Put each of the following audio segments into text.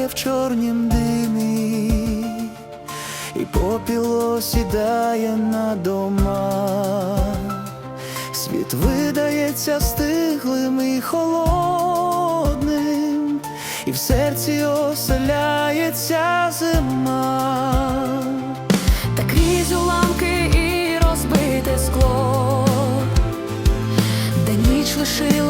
тає в чорнім димі, і попіл осідає на дома, світ видається встиглим і холодним, і в серці оселяється зима, та крізь уламки і розбите скло, де ніч лишила.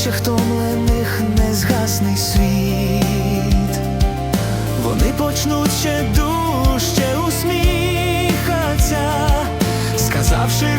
очах втомлених незгасний світ, вони почнуть ще дужче усміхатися, сказавши.